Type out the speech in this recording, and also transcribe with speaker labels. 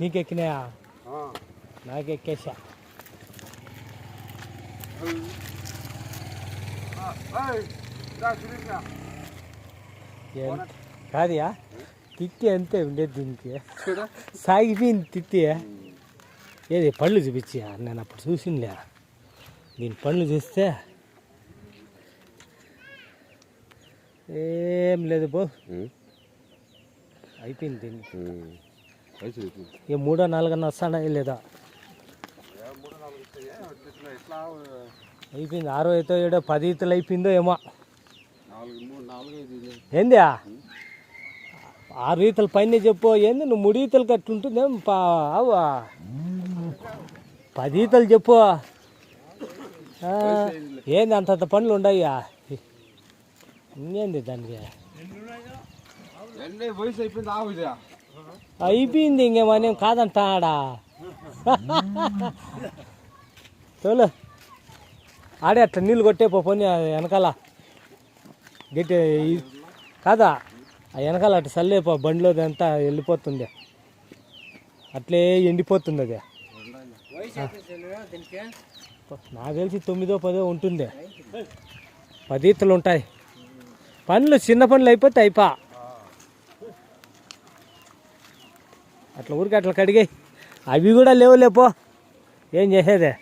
Speaker 1: నీకెక్కినాయా? నాకెక్కేసా ఏం- కాదుయా? తిత్తి అంతే ఉండేది దీనికి. సాగిపోయింది తిత్తి. ఏది పళ్ళు చూపించి నేను అప్పుడు చూసిందిలే దీని పళ్ళు చూస్తే ఏం లేదు బో. అయిపోయింది దీనికి. ఏ మూడో నాలుగన్నా వస్తాడా లేదా? అయిపోయింది. ఆరో అయితే ఏడో పది ఈతలు అయిపోయిందో ఏమో. ఏంది ఆరు ఈతల పైన చెప్పు. ఏంది? నువ్వు మూడు ఈతలు అట్లుంటుందేం పా అవ్వా పది ఈతలు చెప్పు. ఏంది అంత పనులు ఉండయ్యా? ఇంకేంది దానికి?
Speaker 2: వయసు అయిపోయింది ఆవుదా
Speaker 1: అయిపోయింది ఇంకేమనేం కాదంటాడా? తోలు. ఆడే అట్లా నీళ్ళు కొట్టే పోని ఆ వెనకాల. గట్టి కాదా? ఆ వెనకాల అటు చల్లేపో బండిలో అంతా వెళ్ళిపోతుంది. అట్లే ఎండిపోతుంది అది. నాకు తెలిసి తొమ్మిదో పదో ఉంటుంది. పది ఈతలు ఉంటాయి. పనులు చిన్న పనులు అయిపోతే అయిపా. అట్లా ఊరికి అట్లా కడిగాయి. అవి కూడా లేవు లేపో ఏం చేసేదే?